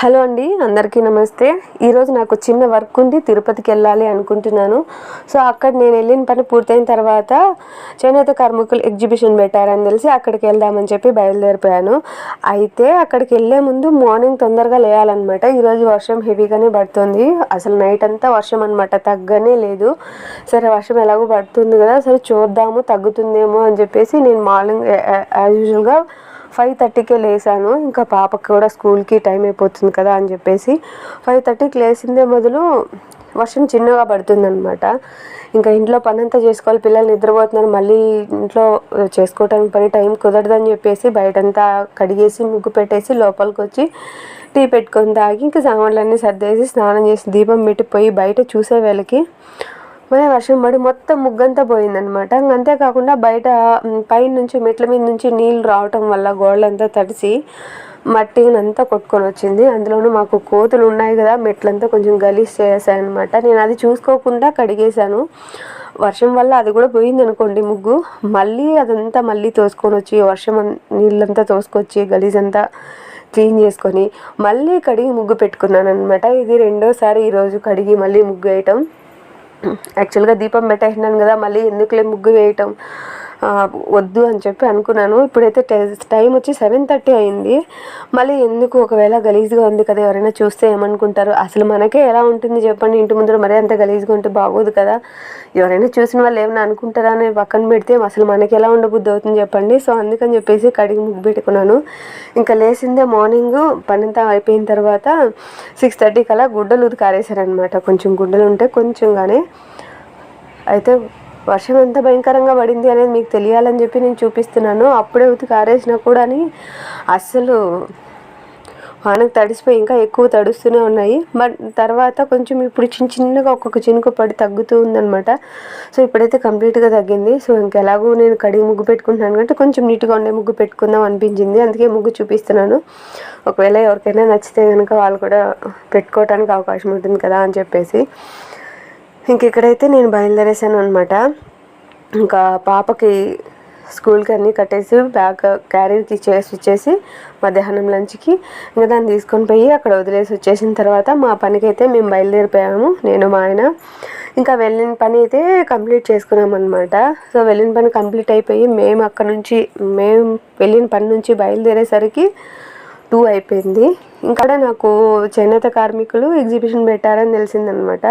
Hello అండి అందరికీ నమస్తే. ఈరోజు నాకు చిన్న వర్క్ ఉంది తిరుపతికి వెళ్ళాలి అనుకుంటున్నాను. సో అక్కడ నేను వెళ్ళిన పని పూర్తయిన తర్వాత చేనేత కార్మికులు ఎగ్జిబిషన్ పెట్టారని తెలిసి అక్కడికి వెళ్దామని చెప్పి బయలుదేరిపోయాను. అయితే అక్కడికి వెళ్ళే ముందు మార్నింగ్ తొందరగా లేయాలన్నమాట. ఈరోజు వర్షం హెవీగానే పడుతుంది. అసలు నైట్ అంతా వర్షం అనమాట తగ్గనే లేదు. సరే వర్షం ఎలాగో పడుతుంది కదా సరే చూద్దాము తగ్గుతుందేమో అని చెప్పేసి నేను మార్నింగ్ యాజ్ యూజువల్గా ఫైవ్ థర్టీకే లేసాను. ఇంకా పాపకి కూడా స్కూల్కి టైం అయిపోతుంది కదా అని చెప్పేసి ఫైవ్ థర్టీకి లేసిందే మొదలు వర్షం చిన్నగా పడుతుందనమాట ఇంకా ఇంట్లో పని అంతా చేసుకోవాలి పిల్లలు నిద్రపోతున్నారు మళ్ళీ ఇంట్లో చేసుకోవటానికి పని టైం కుదరదని చెప్పేసి బయటంతా కడిగేసి ముగ్గు పెట్టేసి లోపలికి వచ్చి టీ పెట్టుకొని తాగి ఇంకా సామాన్లన్నీ సర్దేసి స్నానం చేసి దీపం పెట్టిపోయి బయట చూసే వేళకి మళ్ళీ వర్షం పడి మొత్తం ముగ్గంతా పోయిందనమాట అంతేకాకుండా బయట పైన నుంచి మెట్ల మీద నుంచి నీళ్ళు రావటం వల్ల గోడలంతా తడిసి మట్టి అంతా కొట్టుకొని వచ్చింది. అందులోనూ మాకు కోతులు ఉన్నాయి కదా మెట్లంతా కొంచెం గలీజ్ చేసాయనమాట నేను అది చూసుకోకుండా కడిగేశాను. వర్షం వల్ల అది కూడా పోయింది అనుకోండి ముగ్గు. మళ్ళీ అదంతా మళ్ళీ తోసుకొని వచ్చి వర్షం నీళ్ళంతా తోసుకొచ్చి గలీజ్ అంతా క్లీన్ చేసుకొని మళ్ళీ కడిగి ముగ్గు పెట్టుకున్నాను అనమాట ఇది రెండోసారి ఈరోజు కడిగి మళ్ళీ ముగ్గు వేయటం. యాక్చువల్గా దీపం పెట్టేసినాను కదా మళ్ళీ ఎందుకులే ముగ్గు వేయటం? వద్దు అని చెప్పి అనుకున్నాను. ఇప్పుడైతే టైం వచ్చి సెవెన్ థర్టీ అయింది. మళ్ళీ ఎందుకు ఒకవేళ గలీజ్గా ఉంది కదా ఎవరైనా చూస్తే ఏమనుకుంటారు? అసలు మనకే ఎలా ఉంటుంది చెప్పండి. ఇంటి ముందర మరీ అంత గలీజ్గా ఉంటే బాగోదు కదా. ఎవరైనా చూసిన వాళ్ళు ఏమైనా అనుకుంటారా అని పక్కన పెడితే అసలు మనకి ఎలా ఉండబుద్ధి అవుతుంది చెప్పండి. సో అందుకని చెప్పేసి కడిగి ముగ్గు పెట్టుకున్నాను. ఇంకా లేచిందే మార్నింగ్. పనంతా అయిపోయిన తర్వాత సిక్స్ థర్టీ కల్లా గుడ్డలు ఉదికారేశారనమాట కొంచెం గుడ్డలు ఉంటే కొంచెంగానే. అయితే వర్షం ఎంత భయంకరంగా పడింది అనేది మీకు తెలియాలని చెప్పి నేను చూపిస్తున్నాను. అప్పుడే ఉతికి ఆరేసినా కూడా అస్సలు వానకు తడిసిపోయి ఇంకా ఎక్కువ తడుస్తూనే ఉన్నాయి. బట్ తర్వాత కొంచెం ఇప్పుడు చిన్న చిన్నగా ఒక్కొక్క చినుకు పడి తగ్గుతూ ఉందనమాట సో ఇప్పుడైతే కంప్లీట్గా తగ్గింది. సో ఇంకెలాగో నేను కడిగి ముగ్గు పెట్టుకుంటున్నాను అంటే కొంచెం నీట్గా ఉండే ముగ్గు పెట్టుకుందాం అనిపించింది. అందుకే ముగ్గు చూపిస్తున్నాను. ఒకవేళ ఎవరికైనా నచ్చితే కనుక వాళ్ళు కూడా పెట్టుకోవడానికి అవకాశం ఉంటుంది కదా అని చెప్పేసి. ఇంక ఇక్కడైతే నేను బయలుదేరేసాను అనమాట ఇంకా పాపకి స్కూల్కి అన్నీ కట్టేసి బ్యాగ్ క్యారీకి చేసి వచ్చేసి మధ్యాహ్నం లంచ్కి ఇంకా దాన్ని తీసుకొని పోయి అక్కడ వదిలేసి వచ్చేసిన తర్వాత మా పనికి అయితే మేము బయలుదేరిపోయాము నేను మా ఆయన. ఇంకా వెళ్ళిన పని అయితే కంప్లీట్ చేసుకున్నాం అనమాట సో వెళ్ళిన పని కంప్లీట్ అయిపోయి మేము అక్కడ నుంచి మేము వెళ్ళిన పని నుంచి బయలుదేరేసరికి టూ అయిపోయింది. ఇంకా నాకు చేనేత కార్మికులు ఎగ్జిబిషన్ పెట్టారని తెలిసిందనమాట.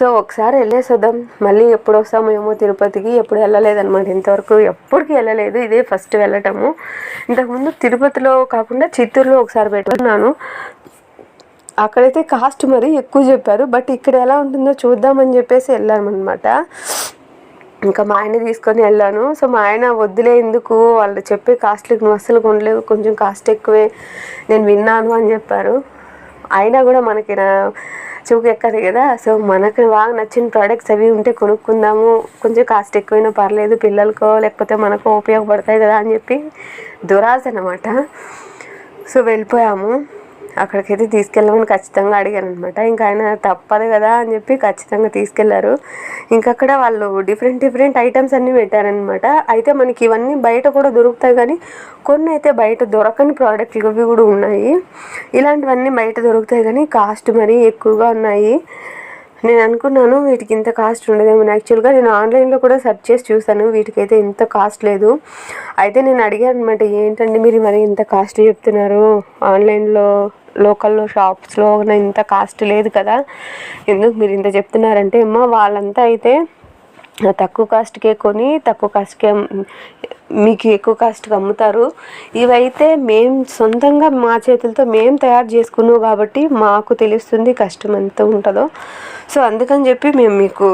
సో ఒకసారి వెళ్ళేసొద్దాం. మళ్ళీ ఎప్పుడు వస్తామో ఏమో తిరుపతికి ఎప్పుడు వెళ్ళలేదనమాట. ఇంతవరకు ఎప్పటికీ వెళ్ళలేదు. ఇదే ఫస్ట్ వెళ్ళటము. ఇంతకుముందు తిరుపతిలో కాకుండా చిత్తూరులో ఒకసారి పెట్టుకున్నాను. అక్కడైతే కాస్ట్ మరీ ఎక్కువ చెప్పారు. బట్ ఇక్కడ ఎలా ఉంటుందో చూద్దామని చెప్పేసి వెళ్ళామన్నమాట ఇంకా మా ఆయన తీసుకొని వెళ్ళాను. సో మా ఆయన వద్దులే ఎందుకు? వాళ్ళు చెప్పే కాస్ట్లకి నువ్వు అస్సలు కొనలేవు కొంచెం కాస్ట్ ఎక్కువే నేను విన్నాను అని చెప్పారు. అయినా కూడా మనకి నా చూపు ఎక్కదు కదా? సో మనకు బాగా నచ్చిన ప్రోడక్ట్స్ అవి ఉంటే కొనుక్కుందాము. కొంచెం కాస్ట్ ఎక్కువైనా పర్లేదు పిల్లలకో లేకపోతే మనకు ఉపయోగపడతాయి కదా అని చెప్పి దురాశ అనమాట సో వెళ్ళిపోయాము. అక్కడికైతే తీసుకెళ్ళమని ఖచ్చితంగా అడిగాను అనమాట ఇంకా ఆయన తప్పదు కదా అని చెప్పి ఖచ్చితంగా తీసుకెళ్ళారు. ఇంకా అక్కడ వాళ్ళు డిఫరెంట్ డిఫరెంట్ ఐటమ్స్ అన్నీ పెట్టారనమాట. అయితే మనకి ఇవన్నీ బయట కూడా దొరుకుతాయి కానీ కొన్ని అయితే బయట దొరకని ప్రోడక్ట్లు ఇవి కూడా ఉన్నాయి. ఇలాంటివన్నీ బయట దొరుకుతాయి కానీ కాస్ట్ మరీ ఎక్కువగా ఉన్నాయి. నేను అనుకున్నాను వీటికి ఇంత కాస్ట్ ఉండదేమో. యాక్చువల్గా నేను ఆన్లైన్లో కూడా సెర్చ్ చేసి చూసాను వీటికైతే ఇంత కాస్ట్ లేదు. అయితే నేను అడిగాను అనమాట ఏంటండి మీరు మరి ఇంత కాస్ట్ చెప్తున్నారు? ఆన్లైన్లో లోకల్లో షాప్స్లో ఇంత కాస్ట్ లేదు కదా. ఎందుకు మీరు ఇంత చెప్తున్నారంటే అమ్మ వాళ్ళంతా అయితే తక్కువ కాస్ట్కే కొని తక్కువ కాస్ట్కే మీకు ఎక్కువ కాస్ట్కి అమ్ముతారు. ఇవైతే మేము సొంతంగా మా చేతులతో మేము తయారు చేసుకున్నాం కాబట్టి మాకు తెలుస్తుంది కష్టం ఎంత ఉంటుందో. సో అందుకని చెప్పి మేము మీకు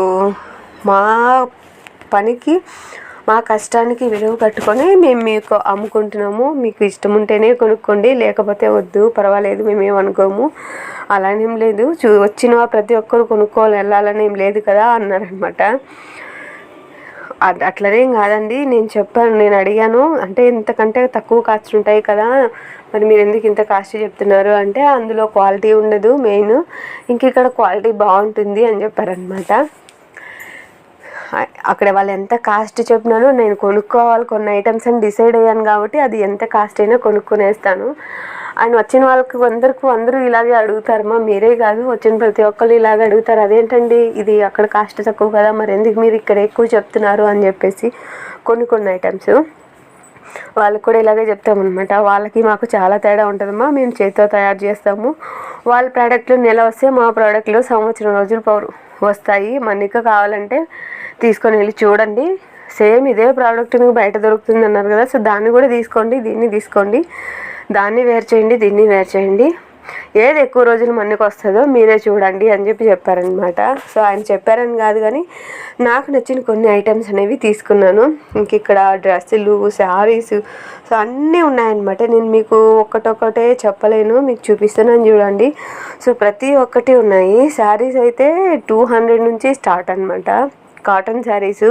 మా పనికి మా కష్టానికి విలువ కట్టుకొని మేము మీకు అమ్ముకుంటున్నాము. మీకు ఇష్టం ఉంటేనే కొనుక్కోండి లేకపోతే వద్దు పర్వాలేదు మేమేం అనుకోము. అలానేం లేదు. చూ వచ్చిన ప్రతి ఒక్కరు కొనుక్కోవాలి వెళ్ళాలని ఏం లేదు కదా అన్నారనమాట అట్లనేం కాదండి. నేను చెప్పాను నేను అడిగాను. అంటే ఇంతకంటే తక్కువ కాస్ట్ ఉంటాయి కదా. మరి మీరు ఎందుకు ఇంత కాస్ట్ చెప్తున్నారు అంటే అందులో క్వాలిటీ ఉండదు మెయిన్. ఇంక ఇక్కడ క్వాలిటీ బాగుంటుంది అని చెప్పారనమాట అక్కడ వాళ్ళు ఎంత కాస్ట్ చెప్పినానో నేను కొనుక్కోవాలి కొన్ని ఐటమ్స్ అని డిసైడ్ అయ్యాను కాబట్టి అది ఎంత కాస్ట్ అయినా కొనుక్కునేస్తాను. అండ్ వచ్చిన వాళ్ళకి అందరికీ అందరూ ఇలాగే అడుగుతారమ్మా మీరే కాదు వచ్చిన ప్రతి ఒక్కరు ఇలాగే అడుగుతారు. అదేంటండి? ఇది అక్కడ కాస్ట్ తక్కువ కదా మరి ఎందుకు మీరు ఇక్కడ ఎక్కువ చెప్తున్నారు? అని చెప్పేసి కొన్ని కొన్ని ఐటమ్స్ వాళ్ళకి కూడా ఇలాగే చెప్తామన్నమాట. వాళ్ళకి మాకు చాలా తేడా ఉంటుందమ్మా మేము చేతితో తయారు చేస్తాము. వాళ్ళ ప్రోడక్ట్లు నెల వస్తే మా ప్రోడక్ట్లు సంవత్సరం రోజులు పోరు. వస్తాయి. మన్నిక కావాలంటే తీసుకొని వెళ్ళి చూడండి. సేమ్ ఇదే ప్రోడక్ట్ మీకు బయట దొరుకుతుంది అన్నారు కదా సో దాన్ని కూడా తీసుకోండి దీన్ని తీసుకోండి. దాన్ని వేరు చేయండి దీన్ని వేరు చేయండి. ఏది ఎక్కువ రోజులు మనకు వస్తుందో మీరే చూడండి అని చెప్పి చెప్పారనమాట సో ఆయన చెప్పారని కాదు కానీ నాకు నచ్చిన కొన్ని ఐటమ్స్ అనేవి తీసుకున్నాను. ఇంక ఇక్కడ డ్రెస్సులు శారీస్ సో అన్నీ ఉన్నాయన్నమాట. నేను మీకు ఒక్కటొక్కటే చెప్పలేను మీకు చూపిస్తున్నాను చూడండి. సో ప్రతి ఒక్కటి ఉన్నాయి. శారీస్ అయితే టూ హండ్రెడ్ నుంచి స్టార్ట్ అనమాట కాటన్ శారీసు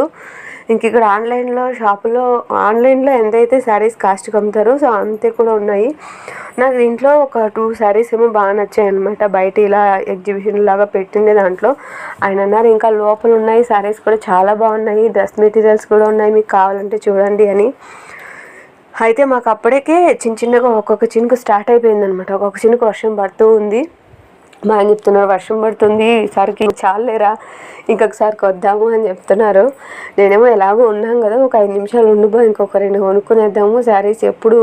ఇంక ఇక్కడ ఆన్లైన్లో షాపులో ఆన్లైన్లో ఎంతైతే శారీస్ కాస్ట్కి అమ్ముతారో సో అంతే కూడా ఉన్నాయి. నాకు దీంట్లో ఒక టూ శారీస్ ఏమో బాగా నచ్చాయి అనమాట బయట ఇలా ఎగ్జిబిషన్ లాగా పెట్టిండే దాంట్లో. ఆయన అన్నారు ఇంకా లోపల ఉన్నాయి శారీస్ కూడా చాలా బాగున్నాయి. డ్రెస్ మెటీరియల్స్ కూడా ఉన్నాయి మీకు కావాలంటే చూడండి అని. అయితే మాకు అప్పటికే చిన్న చిన్నగా ఒక్కొక్క చినుకు స్టార్ట్ అయిపోయింది అనమాట ఒక్కొక్క చినుకు వర్షం పడుతూ ఉంది. మా అని చెప్తున్నారు వర్షం పడుతుంది ఈసారికి చాలేరా ఇంకొకసారికి వద్దాము అని చెప్తున్నారు. నేనేమో ఎలాగో ఉన్నాం కదా ఒక ఐదు నిమిషాలు ఉండిపో ఇంకొక రెండు కొనుక్కునేద్దాము శారీస్ ఎప్పుడు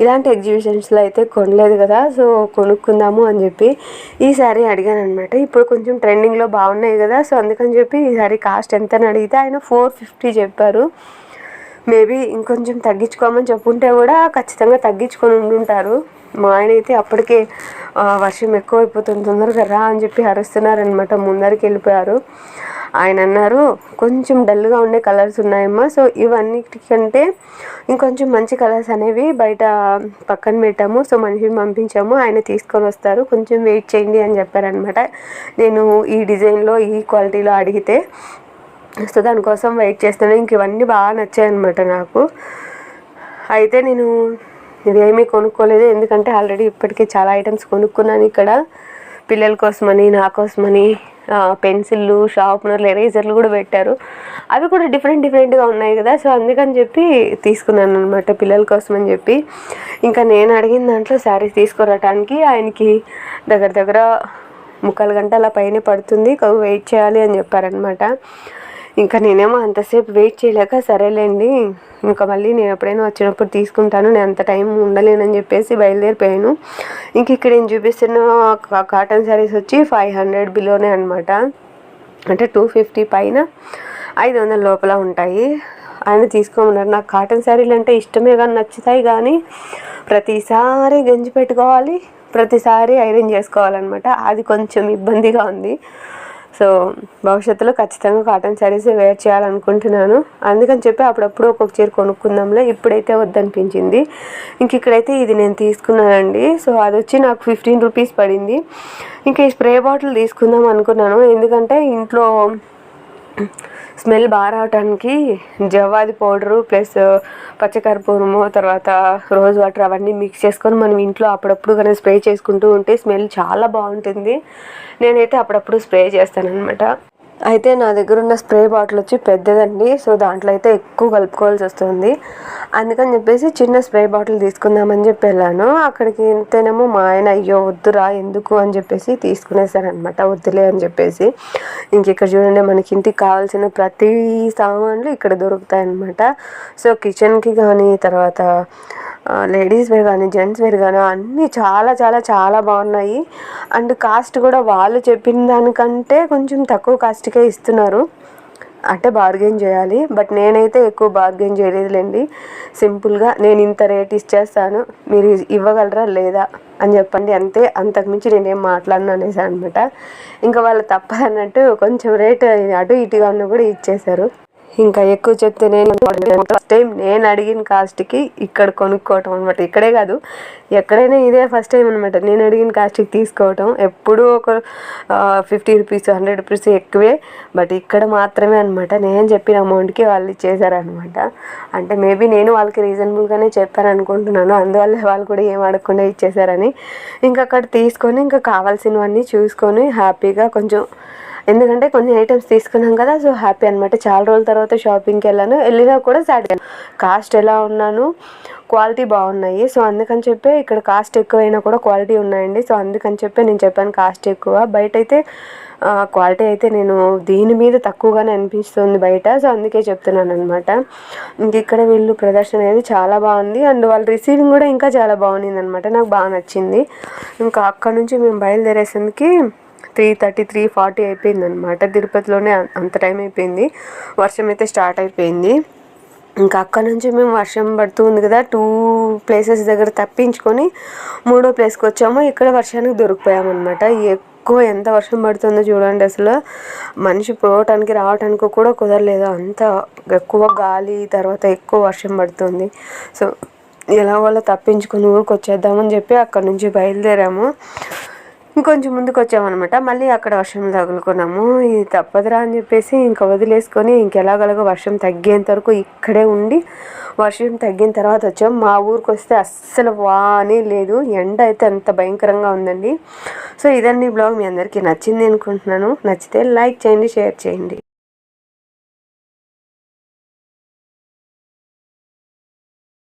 ఇలాంటి ఎగ్జిబిషన్స్లో అయితే కొనలేదు కదా సో కొనుక్కుందాము అని చెప్పి ఈ శారీ అడిగాను అనమాట ఇప్పుడు కొంచెం ట్రెండింగ్లో బాగున్నాయి కదా సో అందుకని చెప్పి ఈ శారీ కాస్ట్ ఎంత అని అడిగితే ఆయన ఫోర్ ఫిఫ్టీ చెప్పారు. మేబీ ఇంకొంచెం తగ్గించుకోమని చెప్పుంటే కూడా ఖచ్చితంగా తగ్గించుకొని ఉండుంటారు. మా ఆయన అయితే అప్పటికే వర్షం ఎక్కువ అయిపోతుంది తొందరగా రా అని చెప్పి అరుస్తున్నారనమాట ముందరికి వెళ్ళిపోయారు. ఆయన అన్నారు కొంచెం డల్గా ఉండే కలర్స్ ఉన్నాయమ్మా. సో ఇవన్నిటికంటే ఇంకొంచెం మంచి కలర్స్ అనేవి బయట పక్కన పెట్టాము. సో మనిషిని పంపించాము. ఆయన తీసుకొని వస్తారు. కొంచెం వెయిట్ చేయండి అని చెప్పారనమాట నేను ఈ డిజైన్లో ఈ క్వాలిటీలో అడిగితే సో దానికోసం వెయిట్ చేస్తున్నాను ఇంక ఇవన్నీ బాగా నచ్చాయి అనమాట నాకు. అయితే నేను ఇవేమీ కొనుక్కోలేదు. ఎందుకంటే ఆల్రెడీ ఇప్పటికే చాలా ఐటమ్స్ కొనుక్కున్నాను ఇక్కడ. పిల్లల కోసమని నా కోసమని పెన్సిళ్ళు షార్ప్నర్లు ఎరేజర్లు కూడా పెట్టారు. అవి కూడా డిఫరెంట్ డిఫరెంట్గా ఉన్నాయి కదా. సో అందుకని చెప్పి తీసుకున్నాను అనమాట పిల్లల కోసం అని చెప్పి. ఇంకా నేను అడిగిన దాంట్లో శారీస్ తీసుకురావటానికి ఆయనకి దగ్గర దగ్గర ముక్కలు గంటల పైన పడుతుంది. వెయిట్ చేయాలి అని చెప్పారనమాట ఇంకా నేనేమో అంతసేపు వెయిట్ చేయలేక సరేలేండి ఇంకా మళ్ళీ నేను ఎప్పుడైనా వచ్చినప్పుడు తీసుకుంటాను నేను అంత టైం ఉండలేనని చెప్పేసి బయలుదేరిపోయాను. ఇంక ఇక్కడ నేను చూపిస్తున్న కాటన్ శారీస్ వచ్చి ఫైవ్ హండ్రెడ్ బిలోనే అనమాట అంటే టూ ఫిఫ్టీ పైన ఐదు వందల లోపల ఉంటాయి. ఆయన తీసుకోమన్నారు నాకు కాటన్ శారీలు అంటే ఇష్టమే కానీ నచ్చుతాయి కానీ ప్రతిసారి గంజి పెట్టుకోవాలి ప్రతిసారి ఐరన్ చేసుకోవాలన్నమాట. అది కొంచెం ఇబ్బందిగా ఉంది. సో భవిష్యత్తులో ఖచ్చితంగా కాటన్ శారీస్ వేర్ చేయాలనుకుంటున్నాను. అందుకని చెప్పి అప్పుడప్పుడు ఒక్కొక్క చీర కొనుక్కుందాంలే ఇప్పుడైతే వద్దనిపించింది. ఇంక ఇక్కడైతే ఇది నేను తీసుకున్నానండి. సో అది వచ్చి నాకు ఫిఫ్టీన్ రూపీస్ పడింది. ఇంకా ఈ స్ప్రే బాటిల్ తీసుకుందాం అనుకున్నాను. ఎందుకంటే ఇంట్లో స్మెల్ బాగా రావడానికి జవ్వాది పౌడరు ప్లస్ పచ్చకర్పూరము తర్వాత రోజ్ వాటర్ అవన్నీ మిక్స్ చేసుకొని మనం ఇంట్లో అప్పుడప్పుడు కానీ స్ప్రే చేసుకుంటూ ఉంటే స్మెల్ చాలా బాగుంటుంది. నేనైతే అప్పుడప్పుడు స్ప్రే చేస్తాను అనమాట అయితే నా దగ్గర ఉన్న స్ప్రే బాటిల్ వచ్చి పెద్దదండి. సో దాంట్లో అయితే ఎక్కువ కలుపుకోవాల్సి వస్తుంది. అందుకని చెప్పేసి చిన్న స్ప్రే బాటిల్ తీసుకుందామని చెప్పి వెళ్ళాను అక్కడికి ఇంతేనేమో మా ఆయన అయ్యో వద్దురా ఎందుకు? అని చెప్పేసి తీసుకునేసారనమాట వద్దులే అని చెప్పేసి. ఇంక ఇక్కడ చూడండి మనకి ఇంటికి కావాల్సిన ప్రతి సామాన్లు ఇక్కడ దొరుకుతాయి అనమాట సో కిచెన్కి కానీ తర్వాత లేడీస్ వేర్ కానీ జెంట్స్ వేర్ కానీ అన్నీ చాలా చాలా చాలా బాగున్నాయి. అండ్ కాస్ట్ కూడా వాళ్ళు చెప్పిన దానికంటే కొంచెం తక్కువ కాస్ట్కే ఇస్తున్నారు. అంటే బార్గెన్ చేయాలి. బట్ నేనైతే ఎక్కువ బార్గెన్ చేయలేదులేండి సింపుల్గా నేను ఇంత రేట్ ఇచ్చేస్తాను. మీరు ఇవ్వగలరా లేదా అని చెప్పండి. అంతే అంతకుమించి నేనేం మాట్లాడను అనేసి అనమాట ఇంకా వాళ్ళు తప్పదన్నట్టు కొంచెం రేట్ అటు ఇటుగా ఉన్న కూడా ఇచ్చేశారు. ఇంకా ఎక్కువ చెప్తే నేను ఫస్ట్ టైం నేను అడిగిన కాస్ట్కి ఇక్కడ కొనుక్కోవటం అనమాట ఇక్కడే కాదు ఎక్కడైనా ఇదే ఫస్ట్ టైం అనమాట నేను అడిగిన కాస్ట్కి తీసుకోవటం. ఎప్పుడూ ఒక ఫిఫ్టీ రూపీస్ హండ్రెడ్ రూపీస్ ఎక్కువే. బట్ ఇక్కడ మాత్రమే అనమాట నేను చెప్పిన అమౌంట్కి వాళ్ళు ఇచ్చేసారనమాట అంటే మేబీ నేను వాళ్ళకి రీజనబుల్గానే చెప్పాను అనుకుంటున్నాను అందువల్ల వాళ్ళు కూడా ఏం అడగకుండా ఇచ్చేసారని ఇంకా అక్కడ తీసుకొని ఇంకా కావాల్సినవన్నీ చూసుకొని హ్యాపీగా కొంచెం ఎందుకంటే కొన్ని ఐటమ్స్ తీసుకున్నాం కదా సో హ్యాపీ అనమాట చాలా రోజుల తర్వాత షాపింగ్కి వెళ్ళాను. వెళ్ళినా కూడా సాటిస్ఫై కాస్ట్ ఎలా ఉన్నాను? క్వాలిటీ బాగున్నాయి. సో అందుకని చెప్పి ఇక్కడ కాస్ట్ ఎక్కువైనా కూడా క్వాలిటీ ఉన్నాయండి. సో అందుకని చెప్పి నేను చెప్పాను కాస్ట్ ఎక్కువ. బయట అయితే క్వాలిటీ అయితే నేను దీని మీద తక్కువగానే అనిపిస్తుంది బయట. సో అందుకే చెప్తున్నాను అనమాట ఇంక ఇక్కడ వీళ్ళు ప్రదర్శన అనేది చాలా బాగుంది. అండ్ వాళ్ళ రిసీవింగ్ కూడా ఇంకా చాలా బాగుంది అనమాట నాకు బాగా నచ్చింది. ఇంకా అక్కడ నుంచి మేము బయలుదేరేసరికి త్రీ థర్టీ త్రీ ఫార్టీ అయిపోయింది అనమాట తిరుపతిలోనే అంత టైం అయిపోయింది. వర్షం అయితే స్టార్ట్ అయిపోయింది. ఇంకా అక్కడ నుంచి మేము వర్షం పడుతుంది కదా టూ ప్లేసెస్ దగ్గర తప్పించుకొని మూడో ప్లేస్కి వచ్చాము. ఇక్కడ వర్షానికి దొరికిపోయామన్నమాట. ఎక్కువ ఎంత వర్షం పడుతుందో చూడండి అసలు. మనిషి పోవటానికి రావటానికి కూడా కుదరలేదు. అంత ఎక్కువ గాలి తర్వాత ఎక్కువ వర్షం పడుతుంది. సో ఎలా వాళ్ళ తప్పించుకొని ఊరికి వచ్చేద్దామని చెప్పి అక్కడ నుంచి బయలుదేరాము. ఇంకొంచెం ముందుకు వచ్చామన్నమాట మళ్ళీ అక్కడ వర్షం తగులుకున్నాము. ఇది తప్పదురా అని చెప్పేసి ఇంకా వదిలేసుకొని ఇంకెలాగలగో వర్షం తగ్గేంత వరకు ఇక్కడే ఉండి వర్షం తగ్గిన తర్వాత వచ్చాం. మా ఊరికి వస్తే అస్సలు వానే లేదు. ఎండ అయితే అంత భయంకరంగా ఉందండి. సో ఇదండి బ్లాగ్. మీ అందరికీ నచ్చింది అనుకుంటున్నాను. నచ్చితే లైక్ చేయండి షేర్ చేయండి.